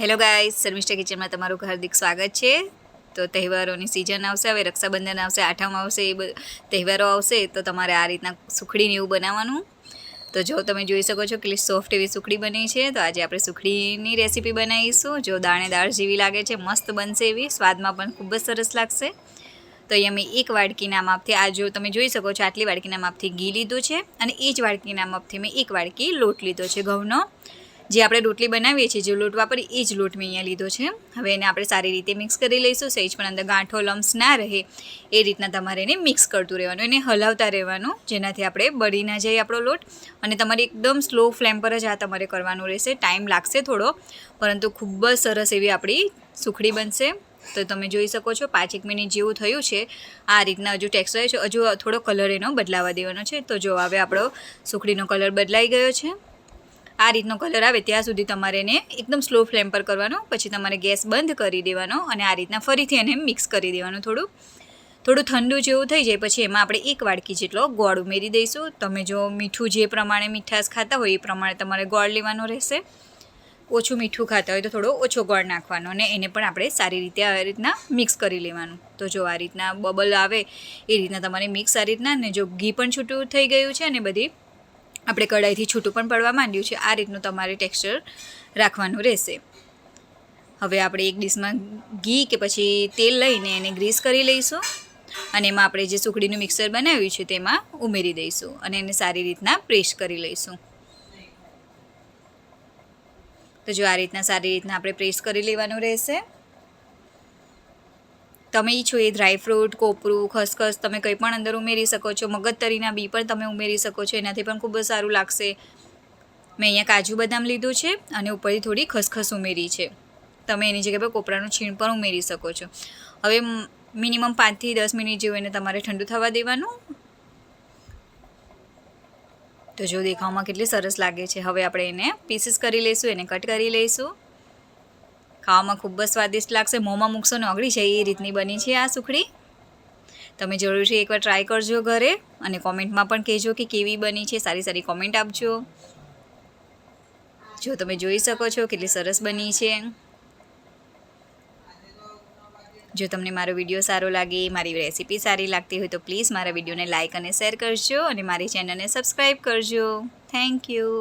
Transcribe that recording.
Hello guys Sharmishtha કિચનમાં તમારું હાર્દિક સ્વાગત છે. તો તહેવારોની સિઝન આવશે. હવે રક્ષાબંધન આવશે. આઠમ આવશે. એ તહેવારો આવશે. તો તમારે આ રીતના સુખડીને એવું બનાવવાનું. તો જો તમે જોઈ શકો છો કેટલી સોફ્ટ એવી સુખડી બની છે. તો આજે આપણે સુખડીની રેસીપી બનાવીશું. જો દાણેદાર જેવી લાગે છે, મસ્ત બનશે એવી. સ્વાદમાં પણ ખૂબ જ સરસ લાગશે. તો અહીંયા મેં એક વાડકીના માપથી, આ જો તમે જોઈ શકો છો, આટલી વાડકીના માપથી ઘી લીધું છે. અને એ જ વાડકીના માપથી મેં એક વાડકી લોટ લીધો છે, ઘઉંનો. જે આપણે રોટલી બનાવીએ છીએ, જે લોટ વાપરી એ જ લોટ મેં અહીંયા લીધો છે. હવે એને આપણે સારી રીતે મિક્સ કરી લઈશું. સહેજ પણ અંદર ગાંઠો, લમ્સ ના રહે, એ રીતના તમારે એને મિક્સ કરતું રહેવાનું, એને હલાવતા રહેવાનું, જેનાથી આપણે બળી ના જાય આપણો લોટ. અને તમારે એકદમ સ્લો ફ્લેમ પર જ આ તમારે કરવાનું રહેશે. ટાઈમ લાગશે થોડો, પરંતુ ખૂબ જ સરસ એવી આપણી સુખડી બનશે. તો તમે જોઈ શકો છો, પાંચ એક મિનિટ જેવું થયું છે. આ રીતના હજુ ટેક્સચર છે. હજુ થોડો કલર એનો બદલાવા દેવાનો છે. તો જો હવે આપણો સુખડીનો કલર બદલાઈ ગયો છે. આ રીતનો કલર આવે ત્યાં સુધી તમારે એને એકદમ સ્લો ફ્લેમ પર કરવાનો, પછી તમારે ગેસ બંધ કરી દેવાનો અને આ રીતના ફરીથી એને મિક્સ કરી દેવાનું થોડું. થોડું ઠંડુ જેવું થઈ જાય, પછી એમાં આપણે એક વાડકી જેટલો ગોળ ઉમેરી દઈશું. તમે જો મીઠું જે પ્રમાણે મીઠાશ ખાતા હોય એ પ્રમાણે તમારે ગોળ લેવાનો રહેશે. ઓછું મીઠું ખાતા હોય તો થોડો ઓછો ગોળ નાખવાનો અને એને પણ આપણે સારી રીતે આ રીતના મિક્સ કરી લેવાનું. તો જો આ રીતના બબલ આવે, એ રીતના તમારે મિક્સ આ રીતના ને જો ઘી પણ છૂટું થઈ ગયું છે અને બધી આપણે કઢાઈથી છૂટું પણ પડવા માંડ્યું છે, આ રીતનું તમારે ટેક્સચર રાખવાનું રહેશે. હવે આપણે એક ડીશમાં ઘી કે પછી તેલ લઈને એને ગ્રીસ કરી લઈશું અને એમાં આપણે જે સુખડીનું મિક્સર બનાવ્યું છે તેમાં ઉમેરી દઈશું અને એને સારી રીતના પ્રેસ કરી લઈશું. તો જો આ રીતના સારી રીતના આપણે પ્રેસ કરી લેવાનું રહેશે. તમે ઈચ્છો એ ડ્રાયફ્રૂટ કોપરું, ખસખસ તમે કંઈ પણ અંદર ઉમેરી શકો છો. મગજતરીના બી પણ તમે ઉમેરી શકો છો. એનાથી પણ ખૂબ જ સારું લાગશે. મેં અહીંયા કાજુ બદામ લીધું છે અને ઉપરથી થોડી ખસખસ ઉમેરી છે. તમે એની જગ્યા પર કોપરાનું છીણ પણ ઉમેરી શકો છો. હવે મિનિમમ પાંચથી દસ મિનિટ જેવું એને તમારે ઠંડુ થવા દેવાનું. તો જો દેખાવમાં કેટલી સરસ લાગે છે. હવે આપણે એને પીસીસ કરી લઈશું, એને કટ કરી લઈશું. ખાવામાં ખૂબ જ સ્વાદિષ્ટ લાગશે. મોંમાં મૂકશો ને ઓગળી છે એ રીતની બની છે આ સુખડી. તમે જરૂરથી એકવાર ટ્રાય કરજો ઘરે અને કોમેન્ટમાં પણ કહેજો કે કેવી બની છે. સારી સારી કોમેન્ટ આપજો. જો તમે જોઈ શકો છો કેટલી સરસ બની છે. જો તમને મારો વીડિયો સારો લાગે, મારી રેસીપી સારી લાગતી હોય તો પ્લીઝ મારા વિડીયોને લાઇક અને શેર કરજો અને મારી ચેનલને સબસ્ક્રાઈબ કરજો. Thank you